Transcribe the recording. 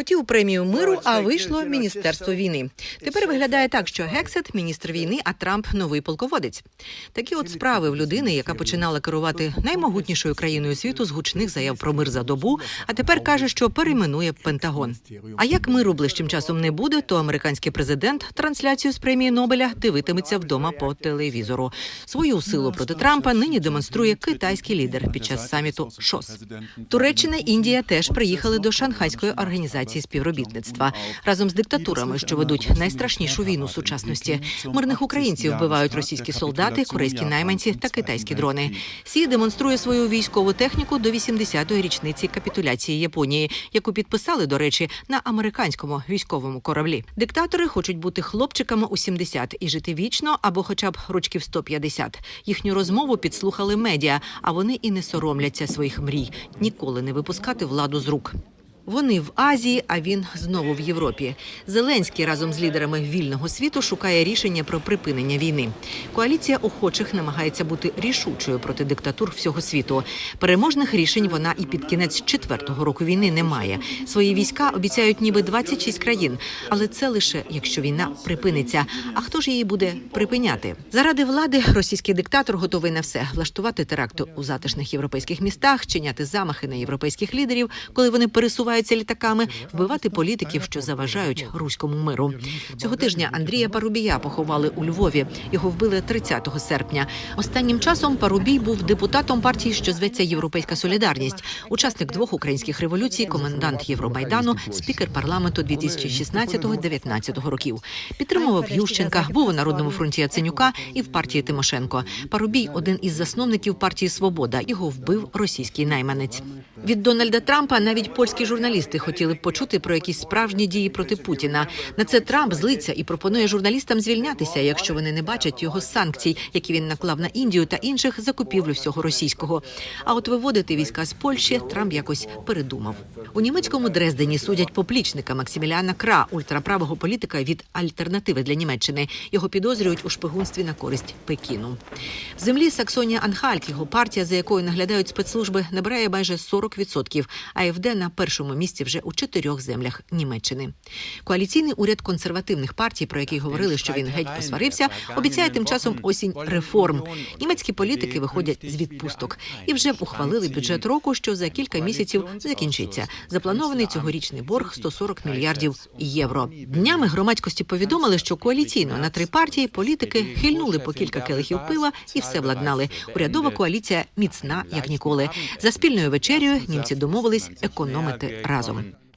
Хотів премію миру, а вийшло міністерство війни. Тепер виглядає так, що Гексет міністр війни, а Трамп новий полководець. Такі от справи в людини, яка починала керувати наймогутнішою країною світу з гучних заяв про мир за добу, а тепер каже, що перейменує Пентагон. А як миру ближчим часом не буде, то американський президент трансляцію з премії Нобеля дивитиметься вдома по телевізору. Свою силу проти Трампа нині демонструє китайський лідер під час саміту ШОС. Туреччина Індія теж приїхали до Шанхайської організації співробітництва разом з диктатурами, що ведуть найстрашнішу війну сучасності. Мирних українців вбивають російські солдати, корейські найманці та китайські дрони. Сі демонструє свою військову техніку до 80-ї річниці капітуляції Японії, яку підписали, до речі, на американському військовому кораблі. Диктатори хочуть бути хлопчиками у 70 і жити вічно або, хоча б рочків 150. Їхню розмову підслухали медіа, а вони і не соромляться своїх мрій ніколи не випускати владу з рук. Вони в Азії, а він знову в Європі. Зеленський разом з лідерами вільного світу шукає рішення про припинення війни. Коаліція охочих намагається бути рішучою проти диктатур всього світу. Переможних рішень вона і під кінець четвертого року війни не має. Свої війська обіцяють ніби 26 країн, але це лише якщо війна припиниться. А хто ж її буде припиняти? Заради влади російський диктатор готовий на все влаштувати теракти у затишних європейських містах, чиняти замахи на європейських лідерів, коли вони пересуваються літаками, вбивати політиків, що заважають руському миру. Цього тижня Андрія Парубія поховали у Львові. Його вбили 30 серпня. Останнім часом Парубій був депутатом партії, що зветься Європейська Солідарність, учасник двох українських революцій, комендант Євромайдану, спікер парламенту 2016-19 років. Підтримував Ющенка, був у народному фронті Яценюка і в партії Тимошенко. Парубій один із засновників партії Свобода. Його вбив російський найманець. Від Дональда Трампа навіть польські журналісти хотіли б почути про якісь справжні дії проти Путіна. На це Трамп злиться і пропонує журналістам звільнятися, якщо вони не бачать його санкцій, які він наклав на Індію та інших закупівлю всього російського. А от виводити війська з Польщі Трамп якось передумав. У німецькому Дрездені судять поплічника Максиміліана Кра, ультраправого політика від альтернативи для Німеччини. Його підозрюють у шпигунстві на користь Пекіну. В землі Саксонія Анхальт, його партія, за якою наглядають спецслужби, набирає майже 40%, а АФД на першому місці вже у чотирьох землях Німеччини. Коаліційний уряд консервативних партій, про який говорили, що він геть посварився, обіцяє тим часом осінь реформ. Німецькі політики виходять з відпусток і вже ухвалили бюджет року, що за кілька місяців закінчиться. Запланований цьогорічний борг 140 мільярдів євро. Днями громадськості повідомили, що коаліційно на три партії політики хильнули по кілька келихів пива і все владнали. Урядова коаліція міцна як ніколи. За спільною вечерю німці домовились економити разом.